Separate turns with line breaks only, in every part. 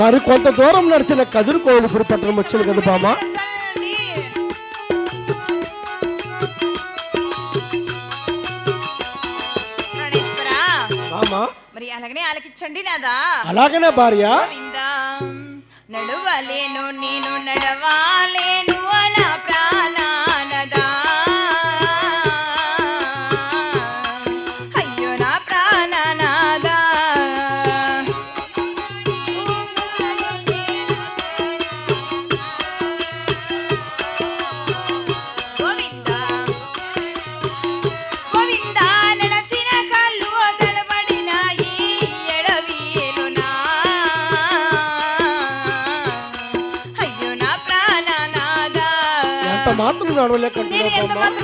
మరి కొంత దూరం నడిచిన కదురు కోలుపురి పట్టణం వచ్చింది కదా బామ్మ? బామ్మ?
మరి అలాగనే ఆలకించండి నాదా.
అలాగనే భార్య?
నడవలేను నేను నడవాలేను అలా.
నడవలేకుంటున్నావు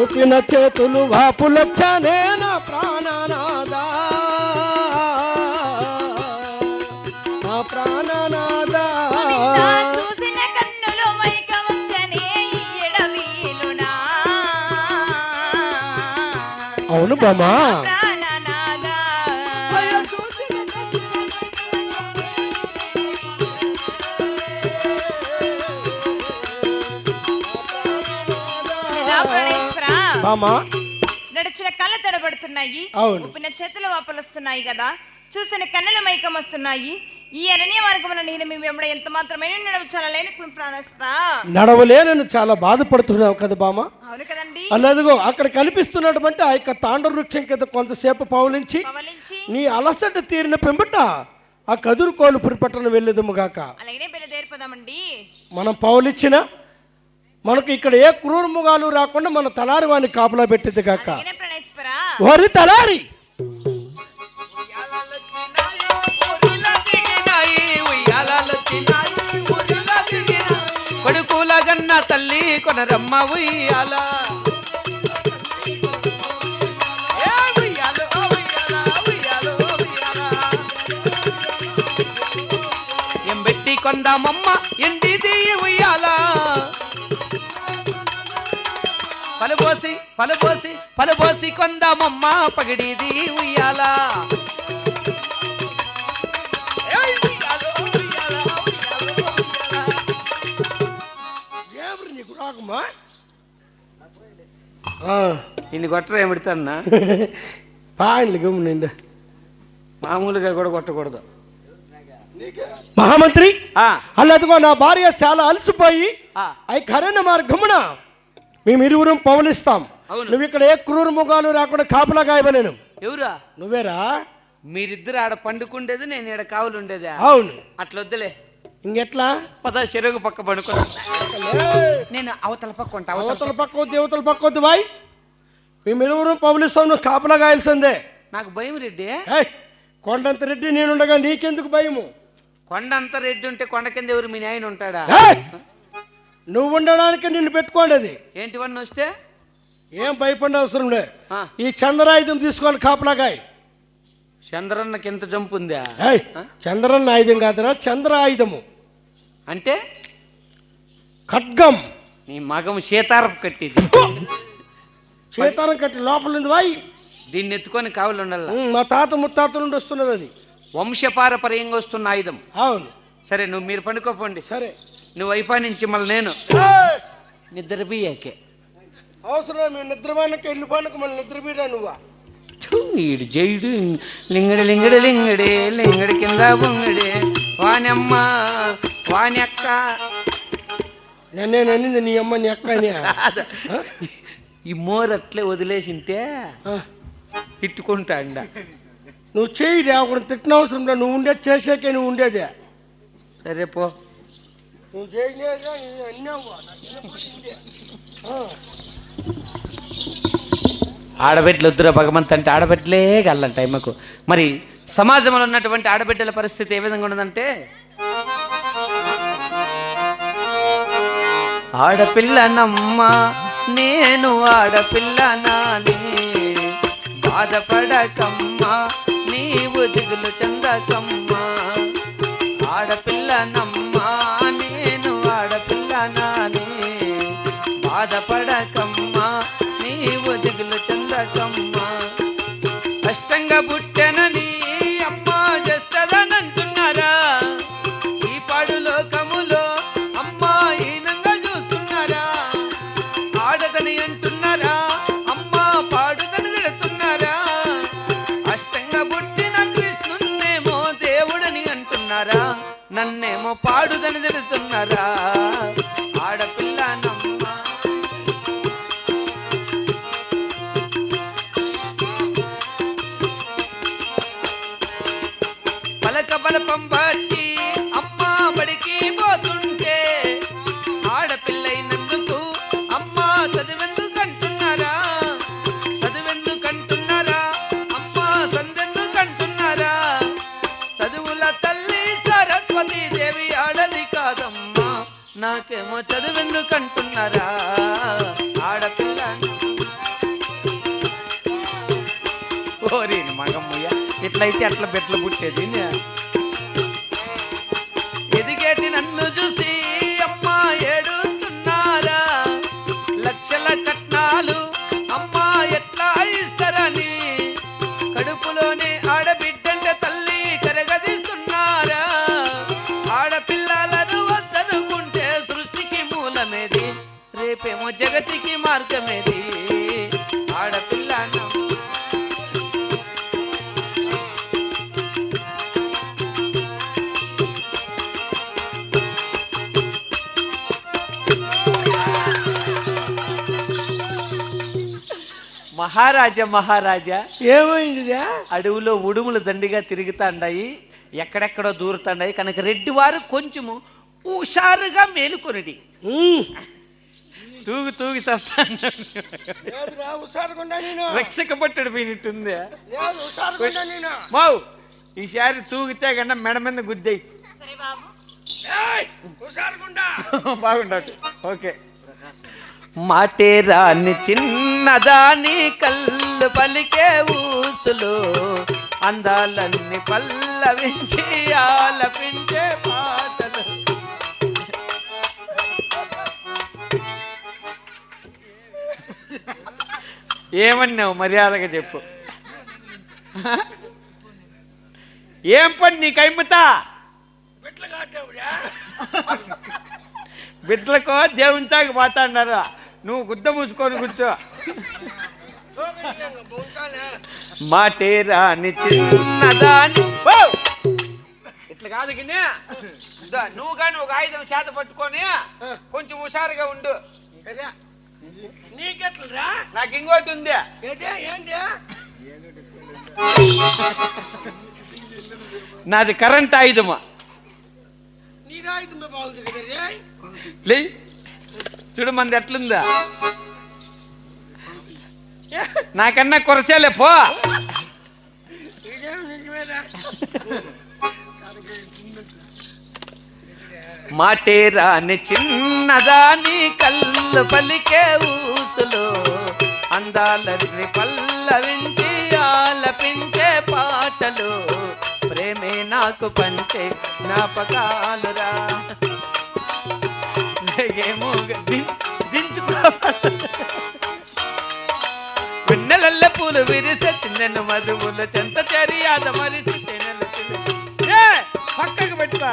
ఊపిన చేతులు వాపులొచ్చనే
అవును బామ్మ.
నడిచిన కళ్ళ తడబడుతున్నాయి.
అవును.
చేతులు వాపలు వస్తున్నాయి కదా. చూసిన కన్నుల మైకం వస్తున్నాయి ఈ అరణ్య మార్గమున నేను మేము వెంబడ ఎంత మాత్రమే నడవచాలని
నడవలేనని చాలా బాధపడుతున్నావు కదా బామ్మ.
అవును కదండి.
అలాదిగో అక్కడ కనిపిస్తున్నటువంటి ఆ యొక్క తాండ వృక్షం కింద కొంతసేపు పౌలించి
పవలించి
నీ అలసట తీరిన పెంబట ఆ కదురు కోలుపురి పట్టణం వెళ్ళేదముగాక
అలాగనే బయలుదేరిపోదామండి.
మనం పౌలిచ్చిన మనకు ఇక్కడ ఏ క్రూరముగాలు రాకుండా మన తలారి వాడిని కాపలా పెట్టేది గాక.
ప్రాణేశ్వరా
వరి తలారి!
కొడుకుల గన్న తల్లి కొనరమ్మ ఉయ్యాల. ఏం పెట్టి కొందామమ్మ ఎండిది ఉయ్యాల. పలుబోసి పలుబోసి పలుబోసి కొందామమ్మ పగిడిది ఉయ్యాల.
రాకమా
ఇన్ని కొట్టరా ఏమిడతాన్నా
పాయింట్లు గమ్మునండి
మామూలుగా కూడా కొట్టకూడదు.
మహామంత్రి
ఆ,
అల్లదిగో నా భార్య చాలా అలసిపోయి
ఆ,
అవి కరెంట్ మార్గమున మేము ఇరువురం పవలిస్తాం
అవును.
నువ్వు ఇక్కడ ఏ క్రూర ముఖాలు రాకుండా కాపలా గాయబలేను
ఎవరా?
నువ్వేరా?
మీరిద్దరు ఆడ పండుకుండేది నేను ఈడ కావులు ఉండేదా
అవును.
అట్లా వద్దులే
ఇంకెట్లా?
పద చెరుగు పక్క పడుకో. నేను అవతల పక్క ఉంటా అవతల
పక్క. వద్దు అవతల పక్క వద్దు బాయ్. మేము ఇరువురం పవలిస్తాం నువ్వు కాపలా గాయాల్సిందే
నాకు భయం రెడ్డి.
ఏయ్, కొండంత రెడ్డి నేనుండగా నీకెందుకు భయము?
కొండ అంత రెడ్డి ఉంటే కొండ కింద ఎవరు మీ నాయన ఉంటాడా?
నువ్వు ఉండడానికి నిన్ను పెట్టుకోండి అది.
ఏంటివన్నీ వస్తే?
ఏం భయపడే అవసరం లే.
ఆ,
ఈ చంద్రాయుధం తీసుకొని కాపలాగాయ్
చంద్రన్నకి ఎంత జంపు ఉందా
చంద్రన్న ఆయుధం కాదురా చంద్ర ఆయుధము.
అంటే?
ఖడ్గం.
నీ మగం సీతారపు కట్టిది.
చేతానం కట్టి లోపల ఉంది వాయి.
దీన్ని ఎత్తుకొని కావులు ఉండాల
మా తాత ముత్తాత నుండి వస్తున్నది అది.
వంశపారపర్యంగా వస్తున్న ఆయుధం.
అవును.
సరే నువ్వు మీరు పండుకోపోండి.
సరే.
నువ్వు అయిపోయి నుంచి మళ్ళీ నేను.
ఏయ్,
నిద్ర బియ్యాకే
అవసరం మేము నిద్రపోయినకి వెళ్ళిపోయినకు మళ్ళీ నిద్రపోయినా నువ్వా?
ఈడు జైడు లింగడి లింగడి లింగడి లింగడి కింద బొంగడి వానమ్మ వాని అక్క
నన్నే నన్నింది నీ అమ్మ నీ అక్క
ఈ మోరు అట్లే వదిలేసింటే తిట్టుకుంటా అండ
నువ్వు చేయి లేకుండా తిట్టిన అవసరం లేదు. నువ్వు ఉండేది చేసాకే నువ్వు ఉండేదే.
సరే పో.
నువ్వు చేయలేదా నేను అన్నావు.
ఆడబిడ్డలు వద్దురా భగవంత్ అంటే ఆడబిడ్డలే గల్లంట అమ్మకు మరి సమాజంలో ఉన్నటువంటి ఆడబిడ్డల పరిస్థితి ఏ విధంగా ఉన్నదంటే? ఆడపిల్లనమ్మ నేను ఆడపిల్ల బాధపడకమ్మా నీవు దిగులు చెందకమ్మా. ఆడపిల్లన పాడుదని తిడుతున్నారా ఇట్లయితే అట్లా బిడ్డలు పుట్టేది. మహారాజా మహారాజా.
ఏమైందిరా?
అడవిలో ఉడుములు దండిగా తిరుగుతాండాయి ఎక్కడెక్కడో దూరుతాండాయి కనుక రెడ్డి వారు కొంచెము హుషారుగా మేలుకొనిడి.
ఉమ్.
తూగి తూగి చస్తాను. రక్షక పట్టడు పోయినట్టుంది. మావు ఈసారి తూగితే కన్నా మెడ మీద గుద్దాయి.
సరే బాబు.
ఏయ్, హుషారుగుండా
బాగుండదు ఓకే. మాటే రాని చిన్నదాని కళ్ళు పలికే ఊసులు అందాలన్నీ పల్లవించి ఆలపించే పాటలు. ఏమన్నావు? మర్యాదగా చెప్పు. ఏం పని నీకు అయిపోతా
బిడ్డలు కాదేవుడా
బిడ్డలకో దేవుని తాగి పోతాడారు నువ్వు గుద్ద మూసుకొని కూర్చో. మాటే రాని చిన్నదాని! ఇట్లా కాదు గిన్నె. నువ్వు కానీ ఒక ఆయుధం చేత పట్టుకొని కొంచెం హుషారుగా ఉండు.
నీకెట్లరా
నాకు ఇంకోటి ఉంది. నాది కరెంట్ ఆయుధము.
నీ రాయితుంది బాగుంది కదా
చూడు మంది ఎట్లుందా? నాకన్నా కొరచేలే పో.
ఇదేం
మాటే రాని చిన్నదాని కళ్ళు పలికే ఊసులు. అందాలని పల్లవించి ఆలపించే పాటలు. ప్రేమే నాకు పంచే జ్ఞాపకాలురా. ఏమో దిం- దించుకోవాలి. వెన్నెలల్ల పూలు విరిసే నన్ను మధువుల చెంత చర్యాద మరిచి ఏ, పక్కకు పెట్టుకో.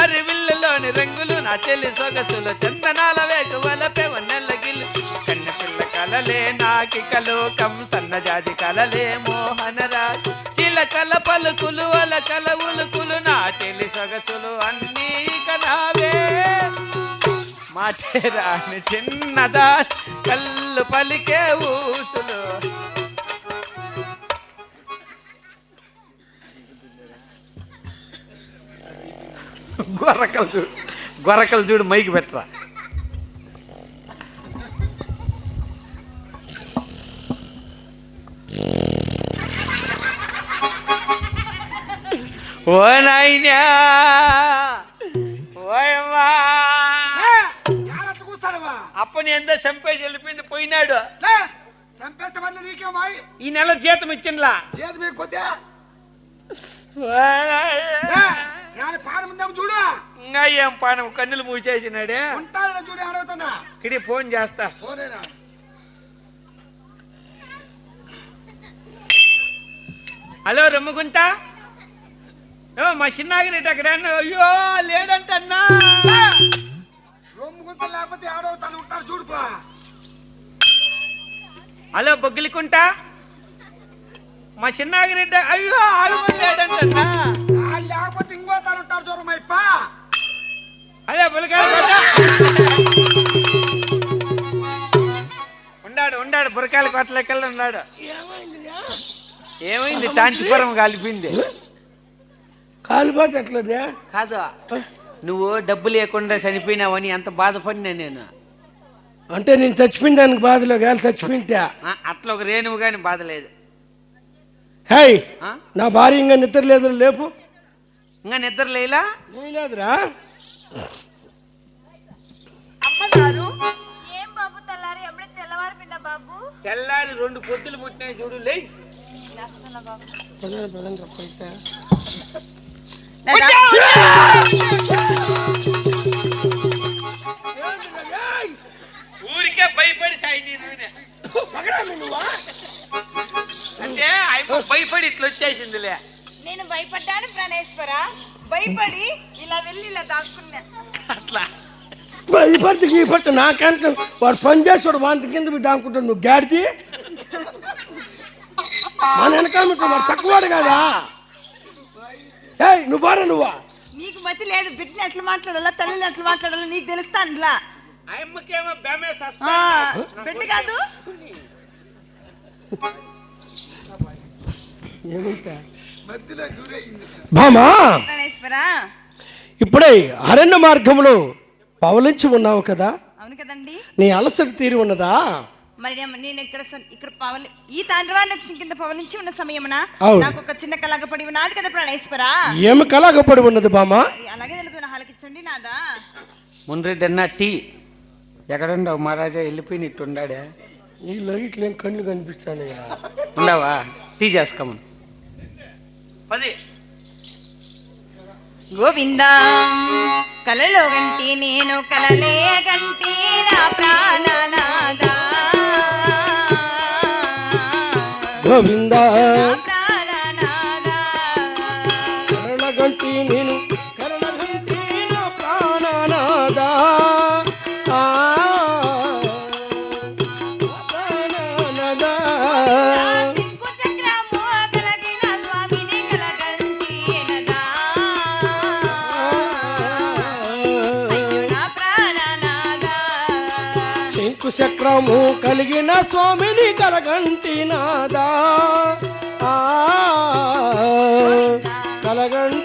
అరివిల్లలోని రంగులు నా చెల్లి సొగసులు చందనాల వేగువల పెవన్నెల్ల గిల్లు. కన్న పిల్ల కలలే నాకిక లోకం సన్నజాజి కలలే మోహనరా చిలకల పలుకులు అలకల ఉలుకులు నా చెల్లి సొగసులు అన్న మాటే రాని చిన్నదా కళ్ళు పలికే ఊసులు. గొర్రకలు చూడు గొర్రకలు చూడు మైకి పెట్టరా. ఓ నాయనా ఓయమ్మా అప్పని ఎంతో చంపేసి వెళ్ళిపోయింది పోయినాడు.
నీకేమాయి
ఈ నెల జీతం ఇచ్చిండ్లా?
పాన చూడు.
ఇంకా ఏం పానం? కన్నులు మూసేసినాడే.
చూడు అడుగుతున్నా.
ఇడి ఫోన్ చేస్తా. హలో రమ్ముకుంట? ఓ మా అన్న- అయ్యో లేడంటన్నా.
లేకపోతే చూడుపా
హలో బొగ్గిలికుంట. మా చిన్నాగిరెడ్డి అయ్యో
లేకపోతే ఇప్ప
అదే ఉన్నాడు ఉన్నాడు బురకాయల కొట్ట లెక్కల్లో ఉన్నాడు. ఏమైంది? టాంచిపురం కలిపింది
కాలిపోతే ఎట్లదే?
కాదు. నువ్వు డబ్బు లేకుండా చనిపోయినావని ఎంత బాధపడినా నేను.
అంటే నేను చచ్చిపోయిన దానికి బాధలో గాలి చచ్చిపోయింటా?
ఆ, అట్లా ఒక రేణువు కానీ బాధ లేదు.
హే
ఆ?
నా భార్య ఇంకా నిద్ర లేదు లేపు.
ఇంకా నిద్ర లేలా?
లేదురా.
అమ్మగారు ఏం బాబు తెల్లారి ఎప్పుడే తెల్లవారిపోయిందా బాబు?
తెల్లారి రెండు పొద్దులు పుట్టినాయి చూడు లే
లేస్తున్నా బాబు?
ఊరికే భయపడి సాయి అంటే ఆయన భయపడి ఇట్లా వచ్చేసిందిలే.
నేను భయపడ్డాను ప్రాణేశ్వర. భయపడి ఇలా వెళ్ళి ఇలా దాక్కున్నా.
అట్లా.
ఈ పట్టు ఈ పట్టు నాకంత వాడు పని చేసాడు వాంతి కింద పోయి దాముకుంటాడు నువ్వు గాడిది? మన వెనకాల ఉంటాడు, వాడు తక్కువవాడు కదా? ఏయ్ నువ్వు బారా నువ్వా?
నీకు మతి లేదు బిడ్డని ఎట్లా మాట్లాడాలా తల్లిని ఎట్లా మాట్లాడాలో నీకు తెలుస్తానులా.
ఆయమ్మకేమో
బిడ్డ కాదు.
ఇప్పుడే అరణ్య మార్గంలో పవలించి ఉన్నావు కదా?
అవును కదండి.
నీ అలసట తీరి ఉన్నదా?
మరి నేను- నేను ఇక్కడ ఇక్కడ పవలి ఈ తాండ్రవా వృక్షం కింద పవలించి ఉన్న సమయమున. నాకు ఒక చిన్న కళగా పడి ఉన్నాడు కదా ప్రాణేశ్వర?
ఏమి కలాగపడి ఉన్నది బామా?
అలాగే తెలుపుతున్న హాలకిచ్చండి నాదా.
మున్రెడ్డి అన్న టీ. ఎక్కడుండవు మహారాజా వెళ్ళిపోయినట్టు ఉండాడే
ఈ లైట్లు ఏం కళ్ళు కనిపిస్తానయ్యా?
ఉండవా టీ చేసుకోమను పది.
గోవింద కలలో గంటి నేను కలలే గంటి నా ప్రాణనాదా
గోవింద
రూపము కలిగిన స్వామిని కలగంటినాదా?
కలగంటి